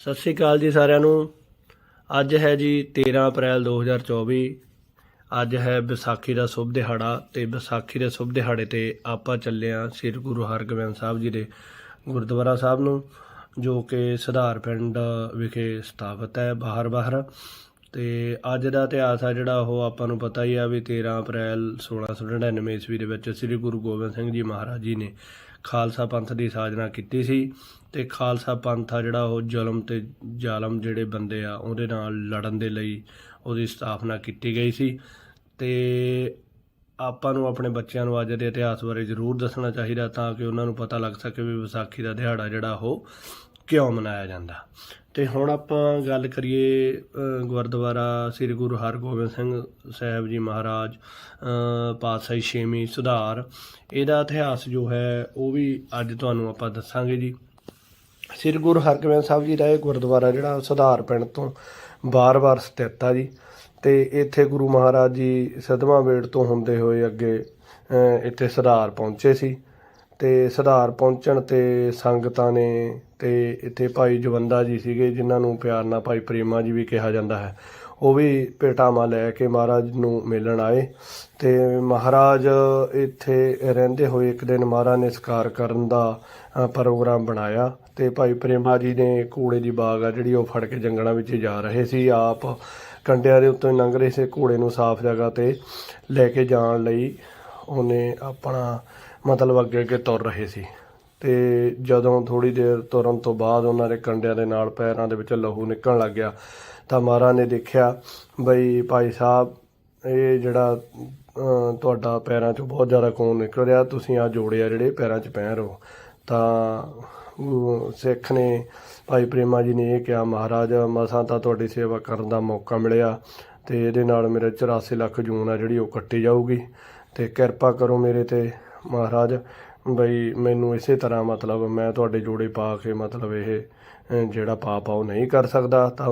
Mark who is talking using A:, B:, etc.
A: ਸਤਿ ਸ਼੍ਰੀ ਅਕਾਲ ਜੀ ਸਾਰਿਆਂ ਨੂੰ। ਅੱਜ ਹੈ ਜੀ 13 ਅਪ੍ਰੈਲ 2024 ਅੱਜ ਹੈ ਵਿਸਾਖੀ ਦਾ ਸ਼ੁਭ ਦਿਹਾੜਾ ਤੇ ਵਿਸਾਖੀ ਦੇ ਸ਼ੁਭ ਦਿਹਾੜੇ ਤੇ ਆਪਾਂ ਚੱਲੇ ਹਾਂ ਸ੍ਰੀ ਗੁਰੂ ਹਰਗੋਬਿੰਦ ਸਾਹਿਬ ਜੀ ਦੇ ਗੁਰਦੁਆਰਾ ਸਾਹਿਬ ਨੂੰ, ਜੋ ਕਿ ਸੁਧਾਰ ਪਿੰਡ ਵਿਖੇ ਸਥਾਪਿਤ ਹੈ ਬਾਹਰ ਬਾਹਰ ਤੇ ਅੱਜ ਦਾ ਇਤਿਹਾਸ ਆ ਜਿਹੜਾ ਉਹ ਆਪਾਂ ਨੂੰ ਪਤਾ ਹੀ ਆ ਵੀ 13 ਅਪ੍ਰੈਲ 1699 ਈਸਵੀ ਦੇ ਵਿੱਚ ਸ੍ਰੀ ਗੁਰੂ ਗੋਬਿੰਦ ਸਿੰਘ ਜੀ ਮਹਾਰਾਜ ਜੀ ਨੇ ਖਾਲਸਾ ਪੰਥ ਦੀ ਸਾਜਨਾ ਕੀਤੀ ਸੀ ਤੇ ਖਾਲਸਾ ਪੰਥ ਆ ਜਿਹੜਾ ਉਹ ਜ਼ੁਲਮ ਤੇ ਜ਼ਾਲਮ ਜਿਹੜੇ ਬੰਦੇ ਆ ਉਹਦੇ ਨਾਲ ਲੜਨ ਦੇ ਲਈ ਉਹਦੀ ਸਥਾਪਨਾ ਕੀਤੀ ਗਈ ਸੀ। ਤੇ ਆਪਾਂ ਨੂੰ ਆਪਣੇ ਬੱਚਿਆਂ ਨੂੰ ਅੱਜ ਦੇ ਇਤਿਹਾਸ ਬਾਰੇ ਜ਼ਰੂਰ ਦੱਸਣਾ ਚਾਹੀਦਾ ਤਾਂ ਕਿ ਉਹਨਾਂ ਨੂੰ ਪਤਾ ਲੱਗ ਸਕੇ ਵੀ ਵਿਸਾਖੀ ਦਾ ਦਿਹਾੜਾ ਜਿਹੜਾ ਉਹ ਕਿਉਂ ਮਨਾਇਆ ਜਾਂਦਾ? ਤੇ ਹੁਣ ਆਪਾਂ ਗੱਲ ਕਰੀਏ ਗੁਰਦੁਆਰਾ ਸ੍ਰੀ ਗੁਰੂ ਹਰਗੋਬਿੰਦ ਸਿੰਘ ਸਾਹਿਬ ਜੀ ਮਹਾਰਾਜ ਪਾਤਸ਼ਾਹੀ ਛੇਵੀਂ ਸੁਧਾਰ, ਇਹਦਾ ਇਤਿਹਾਸ ਜੋ ਹੈ, ਉਹ ਵੀ ਅੱਜ ਤੁਹਾਨੂੰ ਆਪਾਂ ਦੱਸਾਂਗੇ ਜੀ। ਸ੍ਰੀ ਗੁਰੂ ਹਰਗੋਬਿੰਦ ਸਾਹਿਬ ਜੀ ਦਾ ਇਹ ਗੁਰਦੁਆਰਾ ਜਿਹੜਾ ਸੁਧਾਰ ਪਿੰਡ ਤੋਂ ਬਾਰ-ਬਾਰ ਸਥਿਤ ਆ ਜੀ। ਤੇ ਇੱਥੇ ਗੁਰੂ ਮਹਾਰਾਜ ਜੀ ਸਦਮਾ ਵੇੜ ਤੋਂ ਹੁੰਦੇ ਹੋਏ ਅੱਗੇ ਇੱਥੇ ਸੁਧਾਰ ਪਹੁੰਚੇ ਸੀ। ਤੇ ਸੁਧਾਰ ਪਹੁੰਚਣ ਤੇ ਸੰਗਤਾਂ ਨੇ ਤੇ ਇੱਥੇ ਭਾਈ ਜਵੰਦਾ ਜੀ ਸੀਗੇ, ਜਿਨ੍ਹਾਂ ਨੂੰ ਪਿਆਰ ਨਾਲ ਭਾਈ ਪ੍ਰੇਮਾ ਜੀ ਵੀ ਕਿਹਾ ਜਾਂਦਾ ਹੈ। ਉਹ ਵੀ ਭੇਟਾਵਾਂ ਲੈ ਕੇ ਮਹਾਰਾਜ ਨੂੰ ਮਿਲਣ ਆਏ ਤੇ ਮਹਾਰਾਜ ਇੱਥੇ ਰਹਿੰਦੇ ਹੋਏ ਇੱਕ ਦਿਨ ਮਹਾਰਾਜ ਨੇ ਸਕਾਰ ਕਰਨ ਦਾ ਪ੍ਰੋਗਰਾਮ ਬਣਾਇਆ ਤੇ ਭਾਈ ਪ੍ਰੇਮਾ ਜੀ ਨੇ ਘੋੜੇ ਦੀ ਬਾਗ ਆ ਜਿਹੜੀ ਉਹ ਫੜ ਕੇ ਜੰਗਲਾਂ ਵਿੱਚ ਜਾ ਰਹੇ ਸੀ। ਆਪ ਕੰਡਿਆਂ ਦੇ ਉੱਤੋਂ ਲੰਘ ਰਹੇ ਸੀ ਘੋੜੇ ਨੂੰ ਸਾਫ਼ ਜਗ੍ਹਾ ਤੇ ਲੈ ਕੇ ਜਾਣ ਲਈ। ਉਹਨੇ ਆਪਣਾ ਮਤਲਬ ਅੱਗੇ ਅੱਗੇ ਤੁਰ ਰਹੇ ਸੀ। ਤੇ ਜਦੋਂ ਥੋੜੀ ਦੇਰ ਤੁਰਨ ਤੋਂ ਬਾਅਦ ਉਹਨਾਂ ਦੇ ਕੰਡਿਆਂ ਦੇ ਨਾਲ ਪੈਰਾਂ ਦੇ ਵਿੱਚ ਲਹੂ ਨਿਕਲਣ ਲੱਗ ਗਿਆ, ਤਾਂ ਮਹਾਰਾਜ ਨੇ ਦੇਖਿਆ ਬਈ ਭਾਈ ਸਾਹਿਬ, ਇਹ ਜਿਹੜਾ ਤੁਹਾਡਾ ਪੈਰਾਂ 'ਚੋਂ ਬਹੁਤ ਜ਼ਿਆਦਾ ਖੂਨ ਨਿਕਲ ਰਿਹਾ, ਤੁਸੀਂ ਆ ਜੋੜਿਆ ਜਿਹੜੇ ਪੈਰਾਂ 'ਚ ਪਹਿਨ ਰਹੋ ਤਾਂ ਸਿੱਖ ਨੇ ਭਾਈ ਪ੍ਰੇਮਾ ਜੀ ਨੇ ਇਹ ਕਿਹਾ, ਮਹਾਰਾਜ, ਮਸਾਂ ਤਾਂ ਤੁਹਾਡੀ ਸੇਵਾ ਕਰਨ ਦਾ ਮੌਕਾ ਮਿਲਿਆ ਤੇ ਇਹਦੇ ਨਾਲ ਮੇਰੇ 84 ਲੱਖ ਜੂਨ ਆ ਜਿਹੜੀ ਉਹ ਕੱਟੀ ਜਾਊਗੀ। ਤੇ ਕਿਰਪਾ ਕਰੋ ਮੇਰੇ ਤੇ, ਮਹਾਰਾਜ। ਬਈ ਮੈਨੂੰ ਇਸੇ ਤਰ੍ਹਾਂ ਮਤਲਬ ਮੈਂ ਤੁਹਾਡੇ ਜੋੜੇ ਪਾ ਕੇ ਮਤਲਬ ਇਹ ਜਿਹੜਾ ਪਾਪ ਆ ਉਹ ਨਹੀਂ ਕਰ ਸਕਦਾ। ਤਾਂ